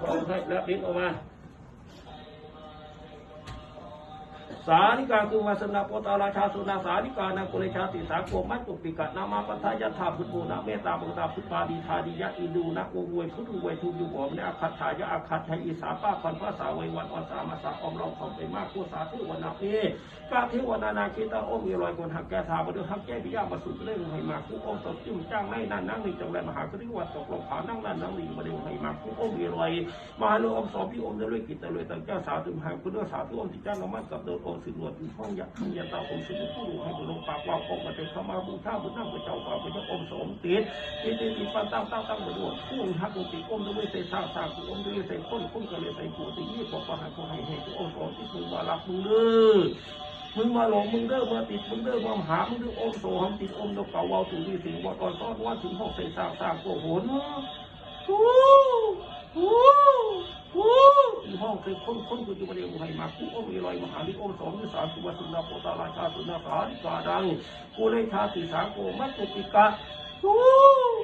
คองให้แล้วลิ้นออกมา สาริกาคือวาสนาโปตาราชาสุนาสาริกานากุเลชาติสาโกมัตตุปิกะนามาปัทธายะธาพุทโธนะเมตตาปุตตาพุทธาดีทาดียะอินดูนะโอเวยพุทธเวยทุยุบอมเนอาคัตถายะอาคัตถายอีสาป้าพันภาษาเววันอสามาสาอมเราของไปมากกูสาธุวนาเอกาเทวนานาคิตาโอมีรอยคนหักแก่ทาบดุหักแก่ปิยามาสุดเรื่องให้มาคุโอมตบจิ้มจ้างไม่นั่นนั่งนี่จังไรมหากริวัตตกลงผานั่งนั่นนั่งนี่มาเรื่องให้มาคุโอมีรอยมาโลอมสอบพี่อมจะเลยกิตเลยตั้งเจ้าสาธุหางคุณเนื้อสาธุอมที่จ้างนมันกับโดนอมสินวดห้องอยากทำยันตาอมสินผู้รู้ให้บุรุษปากว่าอมมาเป็นขมาบูชาบุญนั่งพระเจ้าป่าพระเจ้าอมสมติดติดติดติดปันตั้งตั้งตั้งบดวพุ่งหักติอมด้วยใส่สร้างสร้างอมด้วยใส่ต้นต้นก็เลยใส่ผู้ที่ยี่ปกปักให้คนให้ให้อมสมที่มึงมาลักมึงเด้อมึงมาหลงมึงเด้อมาติดมึงเด้อมาหามึงเด้ออมโสหมติดอมดอกเก่าวาวถึงดีสิงว่าตอนซ้อนว่าถึงหกใส่สางสร้างโกหนฮู้โห เคยค้นค้นกูจะมาเรียกให้มากูอมมีรอยมหาลิอมสองวิสาสุวสุนาโปตาราชาสุนาสาริกาดังกูเลยชาติสาโกมัตตุปิกะฮู้ฮู้ฮู้เฮ้ย